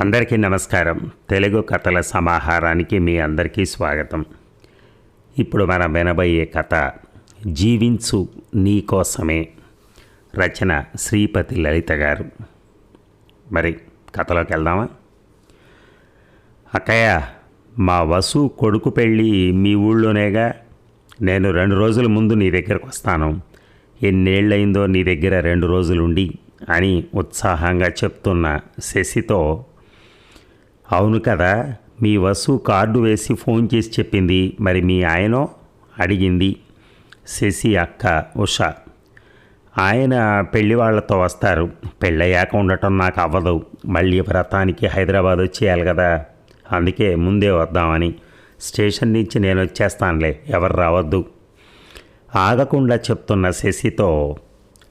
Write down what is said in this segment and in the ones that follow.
అందరికీ నమస్కారం. తెలుగు కథల సమాహారానికి మీ అందరికీ స్వాగతం. ఇప్పుడు మనం వినబోయే కథ జీవించు నీ కోసమే. రచన శ్రీపతి లలిత గారు. మరి కథలోకి వెళ్దామా? అక్కయ్య మా వసు కొడుకు పెళ్ళి మీ ఊళ్ళోనేగా. నేను రెండు రోజుల ముందు నీ దగ్గరకు వస్తాను. ఎన్నేళ్ళయిందో నీ దగ్గర రెండు రోజులుండి అని ఉత్సాహంగా చెప్తున్న శశితో అవును కదా మీ వసు కార్డు వేసి ఫోన్ చేసి చెప్పింది. మరి మీ ఆయనో? అడిగింది. శశి అక్క ఉష. ఆయన పెళ్ళి వాళ్ళతో వస్తారు. పెళ్ళయ్యాక ఉండటం నాకు అవ్వదు. మళ్ళీ వ్రతానికి హైదరాబాద్ వచ్చేయాలి కదా. అందుకే ముందే వద్దామని. స్టేషన్ నుంచి నేను వచ్చేస్తానులే. ఎవరు రావద్దు. ఆగకుండా చెప్తున్న శశితో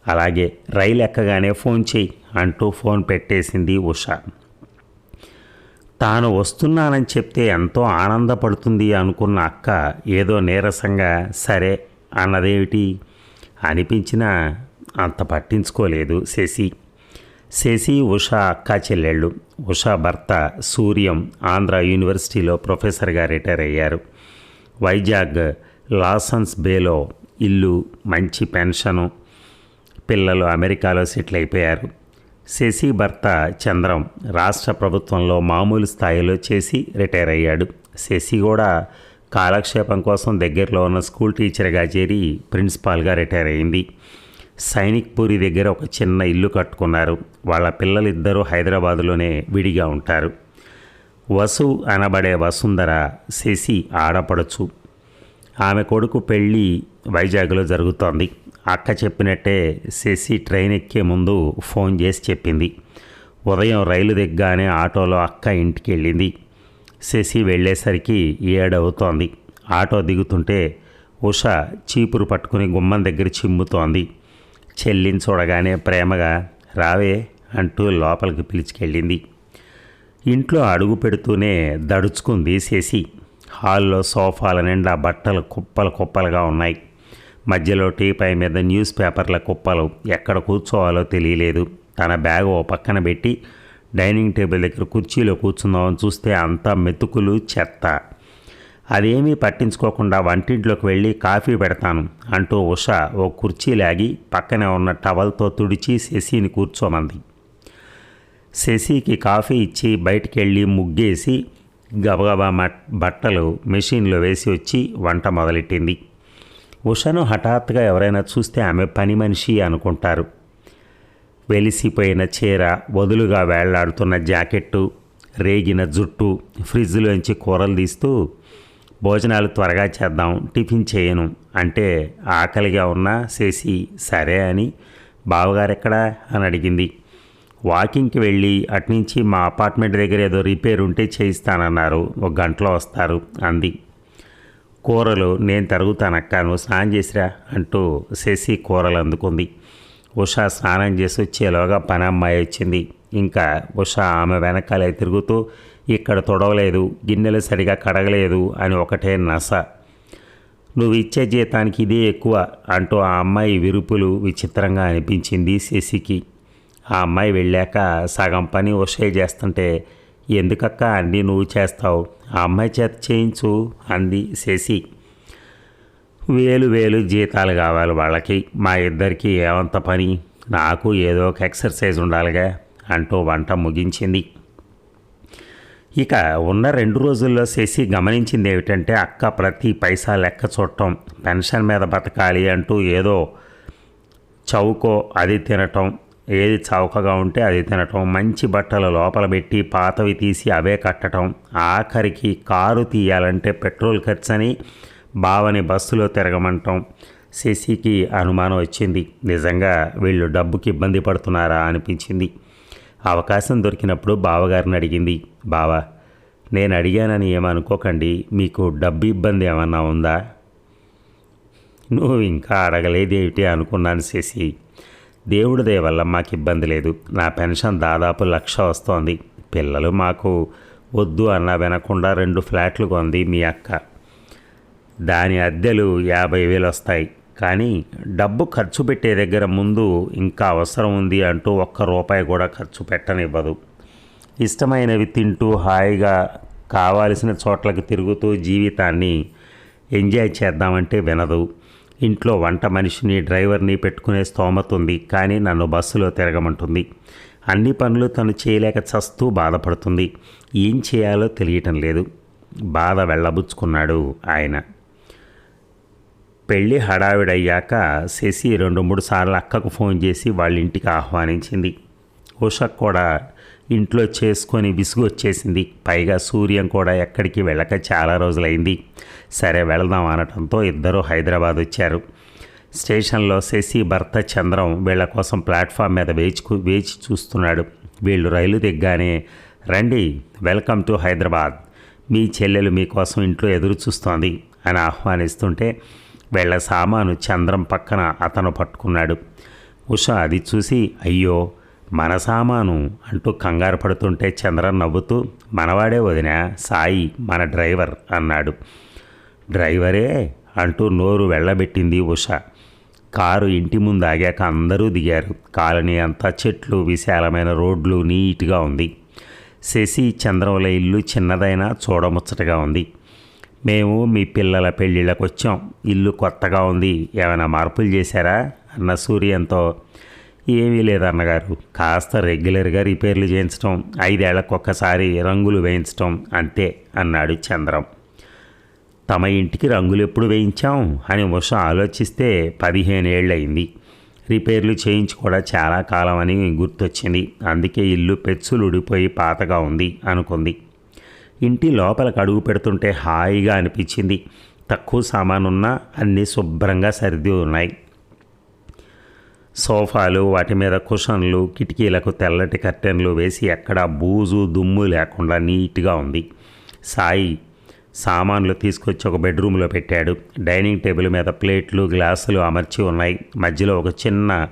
అలాగే రైలు ఎక్కగానే ఫోన్ చెయ్యి అంటూ ఫోన్ పెట్టేసింది ఉష. తాను వస్తున్నానని చెప్తే ఎంతో ఆనందపడుతుంది అనుకున్న అక్క ఏదో నీరసంగా సరే అన్నదేమిటి? అనిపించినా అంత పట్టించుకోలేదు శశి. శశి ఉష అక్క చెల్లెళ్ళు. ఉషా భర్త సూర్యం ఆంధ్ర యూనివర్సిటీలో ప్రొఫెసర్గా రిటైర్ అయ్యారు. వైజాగ్ లాసన్స్ బేలో ఇల్లు మంచి పెన్షను. పిల్లలు అమెరికాలో సెటిల్ అయిపోయారు. శశి భర్త చంద్రం రాష్ట్ర ప్రభుత్వంలో మామూలు స్థాయిలో చేసి రిటైర్ అయ్యాడు. శశి కూడా కాలక్షేపం కోసం దగ్గరలో ఉన్న స్కూల్ టీచర్గా చేరి ప్రిన్సిపాల్గా రిటైర్ అయింది. సైనిక్ పూరి దగ్గర ఒక చిన్న ఇల్లు కట్టుకున్నారు. వాళ్ళ పిల్లలిద్దరూ హైదరాబాదులోనే విడిగా ఉంటారు. వసు అనబడే వసుంధర శశి ఆడపడచ్చు ఆమె కొడుకు పెళ్ళి వైజాగ్లో జరుగుతోంది. అక్క చెప్పినట్టే శశి ట్రైన్ ఎక్కే ముందు ఫోన్ చేసి చెప్పింది. ఉదయం రైలు దిగ్గానే ఆటోలో అక్క ఇంటికి వెళ్ళింది శశి వెళ్ళేసరికి ఏడవుతోంది. ఆటో దిగుతుంటే ఉష చీపురు పట్టుకుని గుమ్మం దగ్గర చిమ్ముతోంది. చెల్లిని చూడగానే ప్రేమగా రావే అంటూ లోపలికి పిలిచికెళ్ళింది. ఇంట్లో అడుగు పెడుతూనే దడుచుకుంది శశి. హాల్లో సోఫాల నిండా బట్టలు కుప్పలు కుప్పలుగా ఉన్నాయి. మధ్యలో టీపై మీద న్యూస్ పేపర్ల కుప్పలు ఎక్కడ కూర్చోవాలో తెలియలేదు. తన బ్యాగ్ ఓ పక్కన పెట్టి డైనింగ్ టేబుల్ దగ్గర కుర్చీలో కూర్చుందామని చూస్తే అంతా మెతుకులు చెత్త. అదేమీ పట్టించుకోకుండా వంటింట్లోకి వెళ్ళి కాఫీ పెడతాను అంటూ ఉష ఓ కుర్చీ లాగి పక్కనే ఉన్న టవల్తో తుడిచి శశిని కూర్చోమంది. శశికి కాఫీ ఇచ్చి బయటికి వెళ్ళి ముగ్గేసి గబగబా బట్టలు మెషిన్లో వేసి వచ్చి వంట మొదలెట్టింది. ఉషను హఠాత్తుగా ఎవరైనా చూస్తే ఆమె పని మనిషి అనుకుంటారు. వెలిసిపోయిన చీర వదులుగా వేళ్ళాడుతున్న జాకెట్టు రేగిన జుట్టు ఫ్రిడ్జ్లోంచి కూరలు తీస్తూ భోజనాలు త్వరగా చేద్దాం టిఫిన్ చేయను అంటే ఆకలిగా ఉన్నా చేసి సరే అని బావగారు ఎక్కడా అని అడిగింది. వాకింగ్కి వెళ్ళి అట్నుంచి మా అపార్ట్మెంట్ దగ్గర ఏదో రిపేర్ ఉంటే చేయిస్తానన్నారు ఒక గంటలో వస్తారు అంది. కూరలు నేను తరుగుతానక్క నువ్వు స్నానం చేసిరా అంటూ శశి కూరలు అందుకుంది. ఉష స్నానం చేసి వచ్చేలోగా పని అమ్మాయి వచ్చింది. ఇంకా ఉష ఆమె వెనకాలే తిరుగుతూ ఇక్కడ తొడవలేదు గిన్నెలు సరిగా కడగలేదు అని ఒకటే నస. నువ్వు ఇచ్చే జీతానికి ఇదే ఎక్కువ అంటూ ఆ అమ్మాయి విరుపులు విచిత్రంగా అనిపించింది శశికి. ఆ అమ్మాయి వెళ్ళాక సగం పని ఉషే చేస్తుంటే ఎందుకక్క అన్నీ నువ్వు చేస్తావు? ఆ అమ్మాయి చేత చేయించు అంది శశి. వేలు వేలు జీతాలు కావాలి వాళ్ళకి. మా ఇద్దరికి ఏమంత పని? నాకు ఏదో ఒక ఎక్సర్సైజ్ ఉండాలిగా అంటూ వంట ముగించింది. ఇక ఉన్న రెండు రోజుల్లో శశి గమనించింది ఏమిటంటే అక్క ప్రతి పైసా లెక్క చూడటం పెన్షన్ మీద బతకాలి అంటూ ఏదో చౌకో అది తినటం ఏది చౌకగా ఉంటే అది తినటం మంచి బట్టలు లోపల పెట్టి పాతవి తీసి అవే కట్టడం ఆఖరికి కారు తీయాలంటే పెట్రోల్ ఖర్చని బావని బస్సులో తిరగమంటాం. శశికి అనుమానం వచ్చింది. నిజంగా వీళ్ళు డబ్బుకి ఇబ్బంది పడుతున్నారా అనిపించింది. అవకాశం దొరికినప్పుడు బావగారిని అడిగింది. బావ నేను అడిగానని ఏమనుకోకండి. మీకు డబ్బు ఇబ్బంది ఏమన్నా ఉందా? నువ్వు ఇంకా అడగలేదేమిటి అనుకున్నాను శశి. దేవుడి దయవల్ల మాకు ఇబ్బంది లేదు. నా పెన్షన్ దాదాపు లక్ష వస్తోంది. పిల్లలు మాకు వద్దు అన్న వినకుండా రెండు ఫ్లాట్లు కొంది మీ అక్క. దాని అద్దెలు యాభై వేలు వస్తాయి. కానీ డబ్బు ఖర్చు పెట్టే దగ్గర ముందు ఇంకా అవసరం ఉంది అంటూ ఒక్క రూపాయి కూడా ఖర్చు పెట్టనివ్వదు. ఇష్టమైనవి తింటూ హాయిగా కావాల్సిన చోట్లకి తిరుగుతూ జీవితాన్ని ఎంజాయ్ చేద్దామంటే వినదు. ఇంట్లో వంట మనిషిని డ్రైవర్ని పెట్టుకునే స్తోమత ఉంది కానీ నన్ను బస్సులో తిరగమంటుంది. అన్ని పనులు తను చేయలేక చస్తూ బాధపడుతుంది. ఏం చేయాలో తెలియటం లేదు. బాధ వెళ్ళబుచ్చుకున్నాడు ఆయన. పెళ్ళి హడావిడయ్యాక శశి రెండు మూడు సార్లు అక్కకు ఫోన్ చేసి వాళ్ళ ఇంటికి ఆహ్వానించింది. ఉషకు కూడా ఇంట్లో చేసుకొని విసుగు వచ్చేసింది పైగా సూర్యం కూడా ఎక్కడికి వెళ్ళక చాలా రోజులైంది. సరే వెళదాం అనటంతో ఇద్దరు హైదరాబాద్ వచ్చారు. స్టేషన్లో శశి భర్త చంద్రం వీళ్ళ కోసం ప్లాట్ఫామ్ మీద వేచి వేచి చూస్తున్నాడు. వీళ్ళు రైలు దిగ్గానే రండి వెల్కమ్ టు హైదరాబాద్. మీ చెల్లెలు మీకోసం ఇంట్లో ఎదురు చూస్తోంది అని ఆహ్వానిస్తుంటే వీళ్ళ సామాను చంద్రం పక్కన అతను పట్టుకున్నాడు. ఉష అది చూసి అయ్యో మన సామాను అంటూ కంగారు పడుతుంటే చంద్రన్ నవ్వుతూ మనవాడే వదిన సాయి మన డ్రైవర్ అన్నాడు. డ్రైవరే అంటూ నోరు వెళ్ళబెట్టింది ఉష. కారు ఇంటి ముందు ఆగాక అందరూ దిగారు. కాలనీ అంతా చెట్లు విశాలమైన రోడ్లు నీట్గా ఉంది. శశి చంద్రముల ఇల్లు చిన్నదైనా చూడముచ్చటగా ఉంది. మేము మీ పిల్లల పెళ్ళిళ్ళకు వచ్చాం ఇల్లు కొత్తగా ఉంది. ఏమైనా మార్పులు చేశారా? అన్న సూర్యంతో ఏమీ లేదన్నగారు కాస్త రెగ్యులర్గా రిపేర్లు చేయించడం ఐదేళ్ళకొక్కసారి రంగులు వేయించడం అంతే అన్నాడు చంద్రం. తమ ఇంటికి రంగులు ఎప్పుడు వేయించాం అని ఉష ఆలోచిస్తే పదిహేనేళ్ళయింది రిపేర్లు చేయించి కూడా చాలా కాలం అని గుర్తొచ్చింది. అందుకే ఇల్లు పెచ్చులు ఉడిపోయి పాతగా ఉంది అనుకుంది. ఇంటి లోపలికి అడుగు పెడుతుంటే హాయిగా అనిపించింది. తక్కువ సామానున్నా అన్నీ శుభ్రంగా సర్ది ఉన్నాయి. సోఫాలు వాటి మీద కుషన్లు కిటికీలకు తెల్లటి కర్టెన్లు వేసి ఎక్కడా బూజు దుమ్ము లేకుండా నీట్గా ఉంది. సాయి సామాన్లు తీసుకొచ్చి ఒక బెడ్రూమ్లో పెట్టాడు. డైనింగ్ టేబుల్ మీద ప్లేట్లు గ్లాసులు అమర్చి ఉన్నాయి. మధ్యలో ఒక చిన్న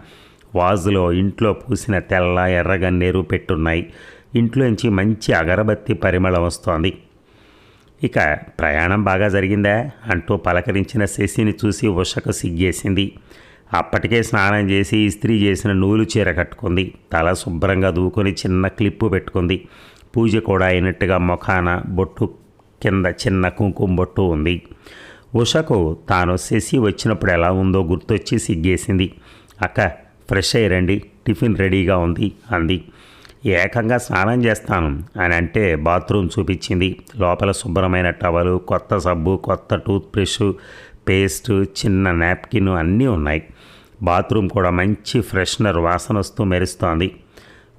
వాజులో ఇంట్లో పూసిన తెల్ల ఎర్రగన్నేరు పెట్టున్నాయి. ఇంట్లోంచి మంచి అగరబత్తి పరిమళం వస్తోంది. ఇక ప్రయాణం బాగా జరిగిందా? అంటూ పలకరించిన శశిని చూసి ఉషకు సిగ్గేసింది. అప్పటికే స్నానం చేసి ఇస్త్రీ చేసిన నూలు చీర కట్టుకుంది. తల శుభ్రంగా దూకొని చిన్న క్లిప్పు పెట్టుకుంది. పూజ కూడా అయినట్టుగా ముఖాన బొట్టు కింద చిన్న కుంకుమ బొట్టు ఉంది. ఉషకు తాను శశి వచ్చినప్పుడు ఎలా ఉందో గుర్తొచ్చి సిగ్గేసింది. అక్క ఫ్రెష్ అయ్యి టిఫిన్ రెడీగా ఉంది అంది. ఏకంగా స్నానం చేస్తాను అని అంటే బాత్రూమ్ చూపించింది. లోపల శుభ్రమైన టవలు కొత్త సబ్బు కొత్త టూత్ బ్రష్ పేస్ట్ చిన్న నాప్కిన్ అన్నీ ఉన్నాయి. బాత్రూమ్ కూడా మంచి ఫ్రెషనర్ వాసన వస్తూ మెరుస్తోంది.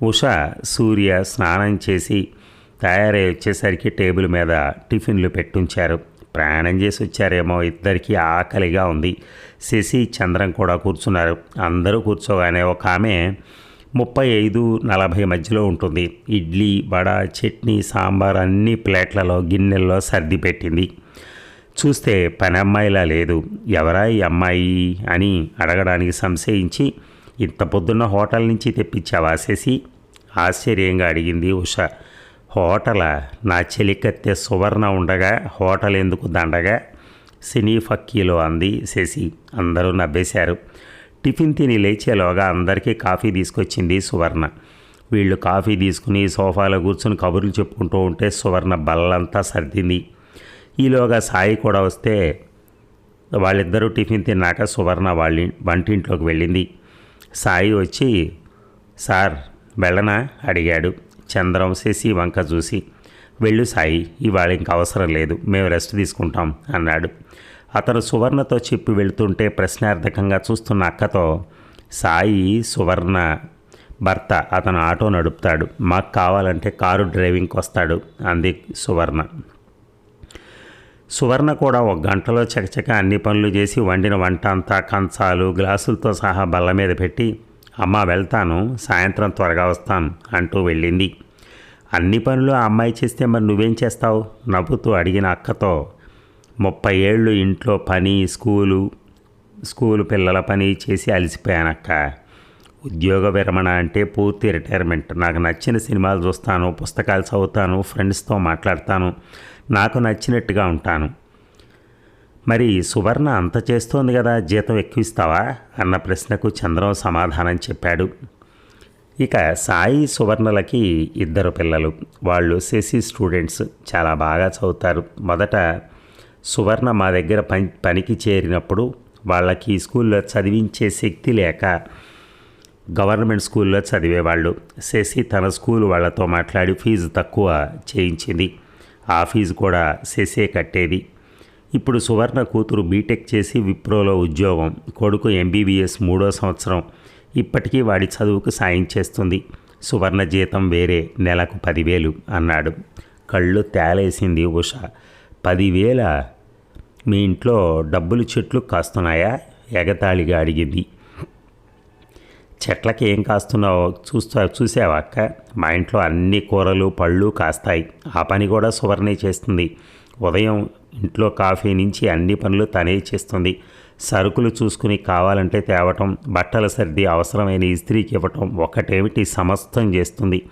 ఉష సూర్య స్నానం చేసి తయారై వచ్చేసరికి టేబుల్ మీద టిఫిన్లు పెట్టుంచారు. ప్రయాణం చేసి వచ్చారేమో ఇద్దరికీ ఆకలిగా ఉంది. శశి చంద్రం కూడా కూర్చున్నారు. అందరూ కూర్చోగానే ఒక ఆమె ముప్పై ఐదు నలభై మధ్యలో ఉంటుంది. ఇడ్లీ వడ చట్నీ సాంబార్ అన్ని ప్లేట్లలో గిన్నెల్లో సర్ది పెట్టింది. చూస్తే పని అమ్మాయిలా లేదు. ఎవరా ఈ అమ్మాయి? అని అడగడానికి సంశయించి ఇంత పొద్దున్న హోటల్ నుంచి తెప్పించావా వాసేసి ఆశ్చర్యంగా అడిగింది ఉష. హోటల? నా చెలికత్తె సువర్ణ ఉండగా హోటల్ ఎందుకు దండగా? సినీ ఫక్కీలో అంది శశి. అందరూ నవ్వేశారు. టిఫిన్ తిని లేచేలోగా అందరికీ కాఫీ తీసుకొచ్చింది సువర్ణ. వీళ్ళు కాఫీ తీసుకుని సోఫాలో కూర్చుని కబుర్లు చెప్పుకుంటూ ఉంటే సువర్ణ బల్లంతా సర్దింది. ఈలోగా సాయి కూడా వస్తే వాళ్ళిద్దరూ టిఫిన్ తిన్నాక సువర్ణ వాళ్ళ వంటింట్లోకి వెళ్ళింది. సాయి వచ్చి సార్ వెళ్ళనా? అడిగాడు. చంద్రం శశి వంక చూసి వెళ్ళు సాయి ఇవాళ ఇంకా అవసరం లేదు మేము రెస్ట్ తీసుకుంటాం అన్నాడు. అతను సువర్ణతో చెప్పి వెళుతుంటే ప్రశ్నార్థకంగా చూస్తున్న అక్కతో సాయి సువర్ణ భర్త అతను ఆటో నడుపుతాడు మాకు కావాలంటే కారు డ్రైవింగ్కి వస్తాడు అంది సువర్ణ. సువర్ణ కూడా ఒక గంటలో చకచక అన్ని పనులు చేసి వండిన వంట అంతా కంచాలు గ్లాసులతో సహా బల్ల మీద పెట్టి అమ్మ వెళ్తాను సాయంత్రం త్వరగా వస్తాను అంటూ వెళ్ళింది. అన్ని పనులు ఆ అమ్మాయి చేస్తే మరి నువ్వేం చేస్తావు? నవ్వుతూ అడిగిన అక్కతో ముప్పై ఏళ్ళు ఇంట్లో పని స్కూలు స్కూలు పిల్లల పని చేసి అలసిపోయానక్క. ఉద్యోగ విరమణ అంటే పూర్తి రిటైర్మెంట్. నాకు నచ్చిన సినిమాలు చూస్తాను పుస్తకాలు చదువుతాను ఫ్రెండ్స్తో మాట్లాడతాను. నాకు నచ్చినట్టుగా ఉంటాను. మరి సువర్ణ అంత చేస్తోంది కదా జీతం ఎక్కువ ఇస్తావా? అన్న ప్రశ్నకు చంద్రం సమాధానం చెప్పాడు. ఇక సాయి సువర్ణలకి ఇద్దరు పిల్లలు. వాళ్ళు సెసి స్టూడెంట్స్. చాలా బాగా చదువుతారు. మొదట సువర్ణ మా దగ్గర పని పనికి చేరినప్పుడు వాళ్ళకి స్కూల్లో చదివించే శక్తి లేక గవర్నమెంట్ స్కూల్లో చదివేవాళ్ళు. శశి తన స్కూల్ వాళ్ళతో మాట్లాడి ఫీజు తక్కువ చేయించింది. ఆ ఫీజు కూడా శశే కట్టేది. ఇప్పుడు సువర్ణ కూతురు బీటెక్ చేసి విప్రోలో ఉద్యోగం కొడుకు ఎంబీబీఎస్ మూడో సంవత్సరం. ఇప్పటికీ వాడి చదువుకు సాయం చేస్తుంది. సువర్ణ జీతం వేరే నెలకు పదివేలు అన్నాడు. కళ్ళు తేలేసింది ఉష. పదివేల మీ ఇంట్లో డబ్బులు చెట్లు కాస్తున్నాయా? ఎగతాళిగా అడిగింది. చెట్లకి ఏం కాస్తున్నావో చూస్తా చూసావా అక్క? మా ఇంట్లో అన్ని కూరలు పళ్ళు కాస్తాయి. ఆ పని కూడా సువర్ణే చేస్తుంది. ఉదయం ఇంట్లో కాఫీ నుంచి అన్ని పనులు తనే చేస్తుంది. సరుకులు చూసుకుని కావాలంటే తేవటం బట్టల సర్ది అవసరమైన ఇస్త్రీకి ఇవ్వటం ఒకటేమిటి సమస్తం చేస్తుంది.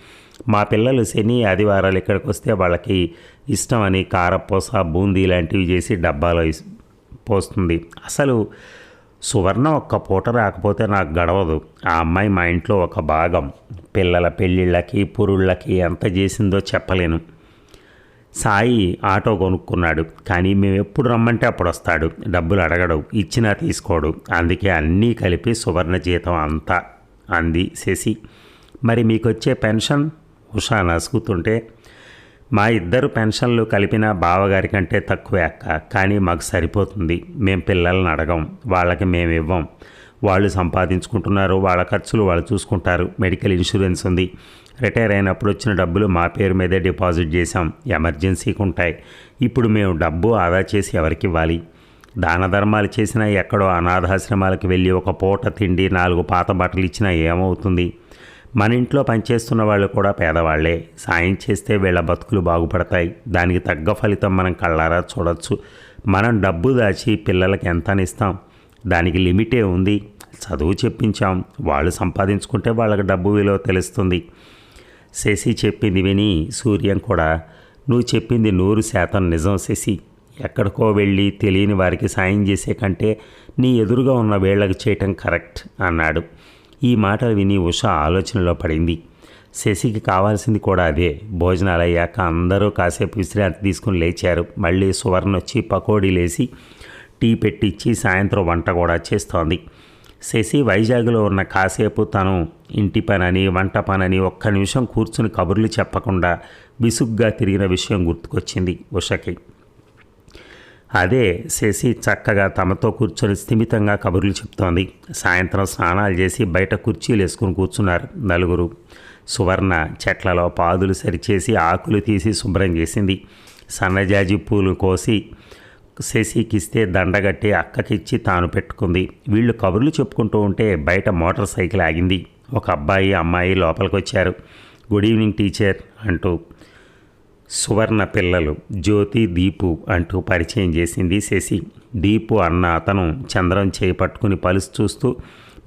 మా పిల్లలు శని ఆదివారాలు ఇక్కడికి వస్తే వాళ్ళకి ఇష్టమని కారపూస బూందీ లాంటివి చేసి డబ్బాలో పోస్తుంది. అసలు సువర్ణ ఒక్క పూట రాకపోతే నాకు గడవదు. ఆ అమ్మాయి మా ఇంట్లో ఒక భాగం. పిల్లల పెళ్ళిళ్ళకి పురుళ్ళకి ఎంత చేసిందో చెప్పలేను. సాయి ఆటో కొనుక్కున్నాడు. కానీ మేము ఎప్పుడు రమ్మంటే అప్పుడు వస్తాడు. డబ్బులు అడగడు. ఇచ్చినా తీసుకోడు. అందుకే అన్నీ కలిపి సువర్ణ జీతం అంతా అంది శశి. మరి మీకు వచ్చే పెన్షన్? ఉషా నసుకుతుంటే మా ఇద్దరు పెన్షన్లు కలిపిన బావగారి కంటే తక్కువే అక్క కానీ మాకు సరిపోతుంది. మేము పిల్లల్ని అడగం వాళ్ళకి మేము ఇవ్వం. వాళ్ళు సంపాదించుకుంటున్నారు వాళ్ళ ఖర్చులు వాళ్ళు చూసుకుంటారు మెడికల్ ఇన్సూరెన్స్ ఉంది. రిటైర్ అయినప్పుడు వచ్చిన డబ్బులు మా పేరు మీదే డిపాజిట్ చేసాం ఎమర్జెన్సీకి ఉంటాయి. ఇప్పుడు మేము డబ్బు ఆదా చేసి ఎవరికి ఇవ్వాలి? దాన ధర్మాలు చేసినా ఎక్కడో అనాథాశ్రమాలకు వెళ్ళి ఒక పూట తిండి నాలుగు పాత బట్టలు ఇచ్చినా ఏమవుతుంది? మన ఇంట్లో పనిచేస్తున్న వాళ్ళు కూడా పేదవాళ్ళే. సాయం చేస్తే వీళ్ళ బతుకులు బాగుపడతాయి. దానికి తగ్గ ఫలితం మనం కళ్ళారా చూడొచ్చు. మనం డబ్బు దాచి పిల్లలకి ఎంత ఇస్తాం. దానికి లిమిటే ఉంది. చదువు చెప్పించాం. వాళ్ళు సంపాదించుకుంటే వాళ్ళకి డబ్బు విలువ తెలుస్తుంది. శశి చెప్పింది విని సూర్యం కూడా నువ్వు చెప్పింది నూరు శాతం నిజం శశి. ఎక్కడికో వెళ్ళి తెలియని వారికి సాయం చేసే కంటే నీ ఎదురుగా ఉన్న వేళ్ళకు చేయటం కరెక్ట్ అన్నాడు. ఈ మాటలు విని ఉష ఆలోచనలో పడింది. శశికి కావాల్సింది కూడా అదే. భోజనాలు అయ్యాక అందరూ కాసేపు విశ్రాంతి తీసుకుని లేచారు. మళ్ళీ సువర్ణ వచ్చి పకోడీలేసి టీ పెట్టించి సాయంత్రం వంట కూడా చేస్తోంది. శశి వైజాగ్లో ఉన్న కాసేపు తను ఇంటి పనని వంట పనని ఒక్క నిమిషం కూర్చుని కబుర్లు చెప్పకుండా విసుగ్గా తిరిగిన విషయం గుర్తుకొచ్చింది ఉషకి. అదే శశి చక్కగా తమతో కూర్చొని స్థిమితంగా కబుర్లు చెప్తోంది. సాయంత్రం స్నానాలు చేసి బయట కుర్చీలు వేసుకుని కూర్చున్నారు నలుగురు. సువర్ణ చెట్లలో పాదులు సరిచేసి ఆకులు తీసి శుభ్రం చేసింది. సన్నజాజి పూలు కోసి శశికిస్తే దండగట్టి అక్కకిచ్చి తాను పెట్టుకుంది. వీళ్ళు కబుర్లు చెప్పుకుంటూ ఉంటే బయట మోటార్ సైకిల్ ఆగింది. ఒక అబ్బాయి అమ్మాయి లోపలికి వచ్చారు గుడ్ ఈవినింగ్ టీచర్ అంటూ సువర్ణ పిల్లలు జ్యోతి దీపు అంటూ పరిచయం చేసింది శశి. దీపు అన్న అతను చంద్రం చేయి పట్టుకుని పలుసు చూస్తూ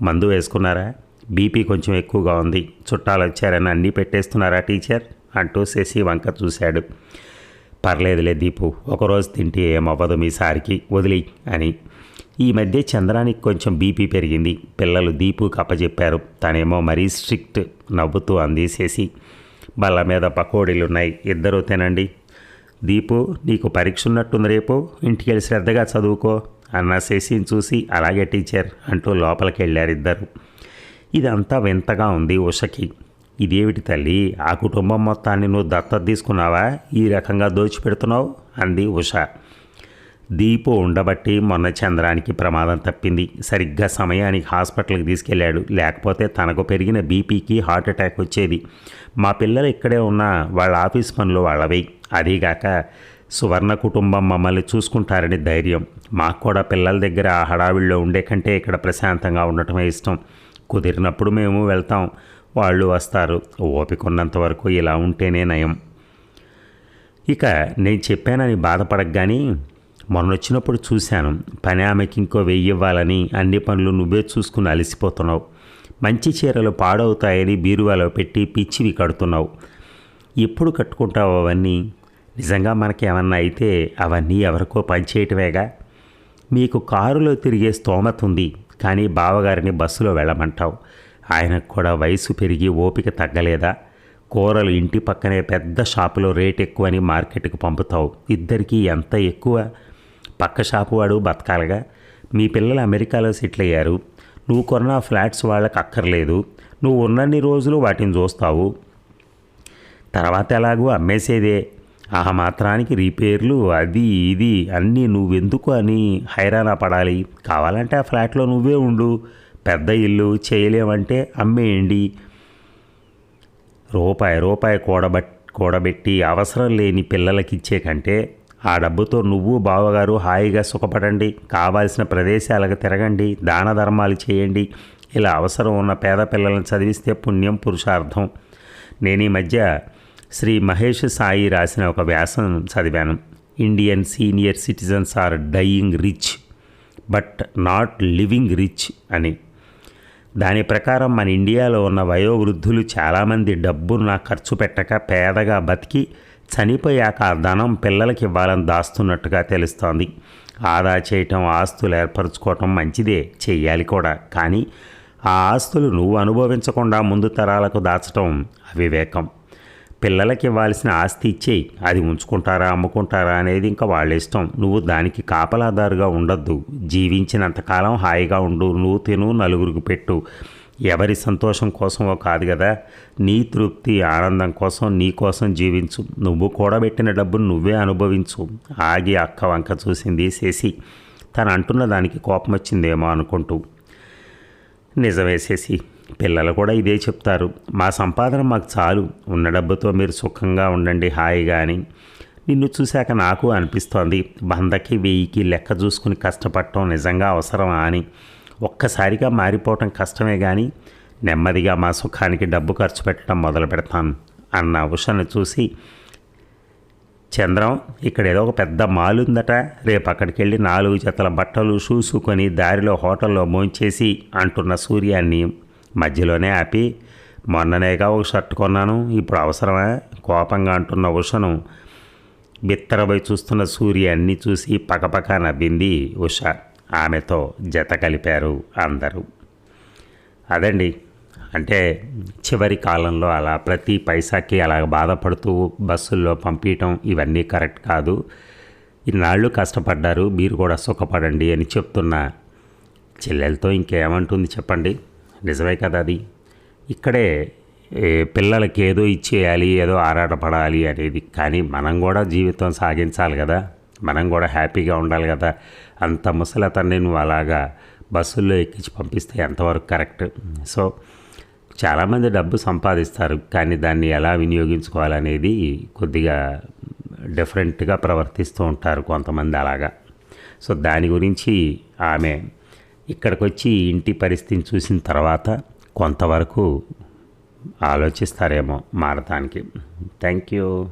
మందు వేసుకున్నారా? బీపీ కొంచెం ఎక్కువగా ఉంది. చుట్టాలు వచ్చారని అన్నీ పెట్టేస్తున్నారా టీచర్? అంటూ శశి వంక చూశాడు. పర్లేదులే దీపు ఒకరోజు తింటే ఏమవ్వదు మీ సారికి వదిలి అని. ఈ మధ్య చంద్రానికి కొంచెం బీపీ పెరిగింది. పిల్లలు దీపు కప్పచెప్పారు తనేమో మరీ స్ట్రిక్ట్ నవ్వుతూ అంది శశి. బల్ల మీద పకోడీలు ఉన్నాయి ఇద్దరూ తినండి. దీపు నీకు పరీక్ష ఉన్నట్టుంది రేపు. ఇంటికి వెళ్ళి శ్రద్ధగా చదువుకో అన్న శశిని చూసి అలాగే టీచర్ అంటూ లోపలికి వెళ్ళారు ఇద్దరు. ఇదంతా వింతగా ఉంది ఉషకి. ఇదేమిటి తల్లి? ఆ కుటుంబం మొత్తాన్ని నువ్వు దత్తత తీసుకున్నావా? ఈ రకంగా దోచిపెడుతున్నావు? అంది ఉష. దీపు ఉండబట్టి మొన్న చంద్రానికి ప్రమాదం తప్పింది. సరిగ్గా సమయానికి హాస్పిటల్కి తీసుకెళ్ళాడు లేకపోతే తనకు పెరిగిన బీపీకి హార్ట్ అటాక్ వచ్చేది. మా పిల్లలు ఇక్కడే ఉన్న వాళ్ళ ఆఫీస్ పనులు వాళ్ళవి. అదీగాక సువర్ణ కుటుంబం మమ్మల్ని చూసుకుంటారని ధైర్యం. మాకు కూడా పిల్లల దగ్గర ఆ హడావిడిలో ఉండే కంటే ఇక్కడ ప్రశాంతంగా ఉండటమే ఇష్టం. కుదిరినప్పుడు మేము వెళ్తాం. వాళ్ళు వస్తారు. ఓపికన్నంత వరకు ఇలా ఉంటేనే నయం. ఇక నేను చెప్పానని బాధపడక కానీ మొన్న వచ్చినప్పుడు చూశాను పని ఆమెకి ఇంకో వెయ్యి ఇవ్వాలని అన్ని పనులు నువ్వే చూసుకుని అలసిపోతున్నావు. మంచి చీరలు పాడవుతాయని బీరువాలో పెట్టి పిచ్చివి కడుతున్నావు. ఎప్పుడు కట్టుకుంటావు అవన్నీ? నిజంగా మనకి ఏమన్నా అయితే అవన్నీ ఎవరికో పనిచేయటమేగా మీకు కారులో తిరిగే స్తోమత ఉంది కానీ బావగారిని బస్సులో వెళ్ళమంటావు. ఆయనకు కూడా వయసు పెరిగి ఓపిక తగ్గలేదా? కూరలు ఇంటి పక్కనే పెద్ద షాపులో రేట్ ఎక్కువని మార్కెట్కి పంపుతావు. ఇద్దరికీ ఎంత ఎక్కువ? పక్క షాపు వాడు బతకాలిగా. మీ పిల్లలు అమెరికాలో సెటిల్ అయ్యారు నువ్వు కొన్న ఫ్లాట్స్ వాళ్ళకి అక్కర్లేదు. నువ్వు ఉన్నన్ని రోజులు వాటిని చూస్తావు. తర్వాత ఎలాగూ అమ్మేసేదే. ఆ మాత్రానికి రిపేర్లు అది ఇది అన్నీ నువ్వెందుకు అని హైరాణ పడాలి. కావాలంటే ఆ ఫ్లాట్లో నువ్వే ఉండు. పెద్ద ఇల్లు చేయలేమంటే అమ్మేయండి. రూపాయి రూపాయి కూడబట్ కూడబెట్టి అవసరం లేని పిల్లలకిచ్చే కంటే ఆ డబ్బుతో నువ్వు బావగారు హాయిగా సుఖపడండి. కావాల్సిన ప్రదేశాలకు తిరగండి. దాన ధర్మాలు చేయండి. ఇలా అవసరం ఉన్న పేద పిల్లలను చదివిస్తే పుణ్యం పురుషార్థం. నేను ఈ మధ్య శ్రీ మహేష్ సాయి రాసిన ఒక వ్యాసం చదివాను. Indian senior citizens are dying rich but not living rich అని. దాని ప్రకారం మన ఇండియాలో ఉన్న వయోవృద్ధులు చాలామంది డబ్బును ఖర్చు పెట్టక పేదగా బతికి చనిపోయాక ఆ ధనం పిల్లలకి ఇవ్వాలని దాస్తున్నట్టుగా తెలుస్తోంది. ఆదా చేయటం ఆస్తులు ఏర్పరచుకోవటం మంచిదే చెయ్యాలి కూడా. కానీ ఆ ఆస్తులు నువ్వు అనుభవించకుండా ముందు తరాలకు దాచటం అవివేకం. పిల్లలకి ఇవ్వాల్సిన ఆస్తి ఇచ్చేయి. అది ఉంచుకుంటారా అమ్ముకుంటారా అనేది ఇంకా వాళ్ళ ఇష్టం. నువ్వు దానికి కాపలాదారుగా ఉండొద్దు. జీవించినంతకాలం హాయిగా ఉండు. నువ్వు తిను నలుగురికి పెట్టు. ఎవరి సంతోషం కోసమో కాదు కదా. నీ తృప్తి ఆనందం కోసం నీ కోసం జీవించు. నువ్వు కూడబెట్టిన డబ్బును నువ్వే అనుభవించు. ఆగి అక్క వంక చూసింది శశి. తను అంటున్న దానికి కోపం వచ్చిందేమో అనుకుంటూ నిజమేసేసి పిల్లలు కూడా ఇదే చెప్తారు. మా సంపాదన మాకు చాలు. ఉన్న డబ్బుతో మీరు సుఖంగా ఉండండి హాయిగా అని. నిన్ను చూశాక నాకు అనిపిస్తోంది. వందకి వెయ్యికి లెక్క చూసుకుని కష్టపడటం నిజంగా అవసరమా అని. ఒక్కసారిగా మారిపోవటం కష్టమే కానీ నెమ్మదిగా మా సుఖానికి డబ్బు ఖర్చు పెట్టడం మొదలు పెడతాను అన్న ఉషను చూసి చంద్రం ఇక్కడ ఏదో ఒక పెద్ద మాల్ ఉందట. రేపు అక్కడికి వెళ్ళి నాలుగు జతల బట్టలు షూసుకొని దారిలో హోటల్లో మోంచేసి అంటున్న సూర్యాన్ని మధ్యలోనే ఆపి మొన్ననేగా ఒక షర్ట్ కొన్నాను ఇప్పుడు అవసరమా? కోపంగా అంటున్న ఉషను. బిత్తరబోయి చూస్తున్న సూర్య అన్ని చూసి పకపక నవ్వింది ఉష. ఆమెతో జత కలిపారు అందరూ. అదండి. అంటే చివరి కాలంలో అలా ప్రతి పైసాకి అలా బాధపడుతూ బస్సుల్లో పంపించటం ఇవన్నీ కరెక్ట్ కాదు. ఇన్నాళ్ళు కష్టపడ్డారు మీరు కూడా సుఖపడండి అని చెప్తున్న చెల్లెలతో ఇంకేమంటుంది చెప్పండి? నిజమే కదా అది? ఇక్కడే పిల్లలకి ఏదో ఇచ్చేయాలి ఏదో ఆరాటపడాలి అనేది. కానీ మనం కూడా జీవితం సాగించాలి కదా. మనం కూడా హ్యాపీగా ఉండాలి కదా. అంత ముసలతన్ని నువ్వు అలాగా బస్సుల్లో ఎక్కించి పంపిస్తే ఎంతవరకు కరెక్ట్? సో చాలామంది డబ్బు సంపాదిస్తారు. కానీ దాన్ని ఎలా వినియోగించుకోవాలనేది కొద్దిగా డిఫరెంట్గా ప్రవర్తిస్తూ ఉంటారు కొంతమంది అలాగా. సో దాని గురించి ఆమె ఇక్కడికి వచ్చి ఇంటి పరిస్థితిని చూసిన తర్వాత కొంతవరకు ఆలోచిస్తారేమో మారటానికి థ్యాంక్ యూ.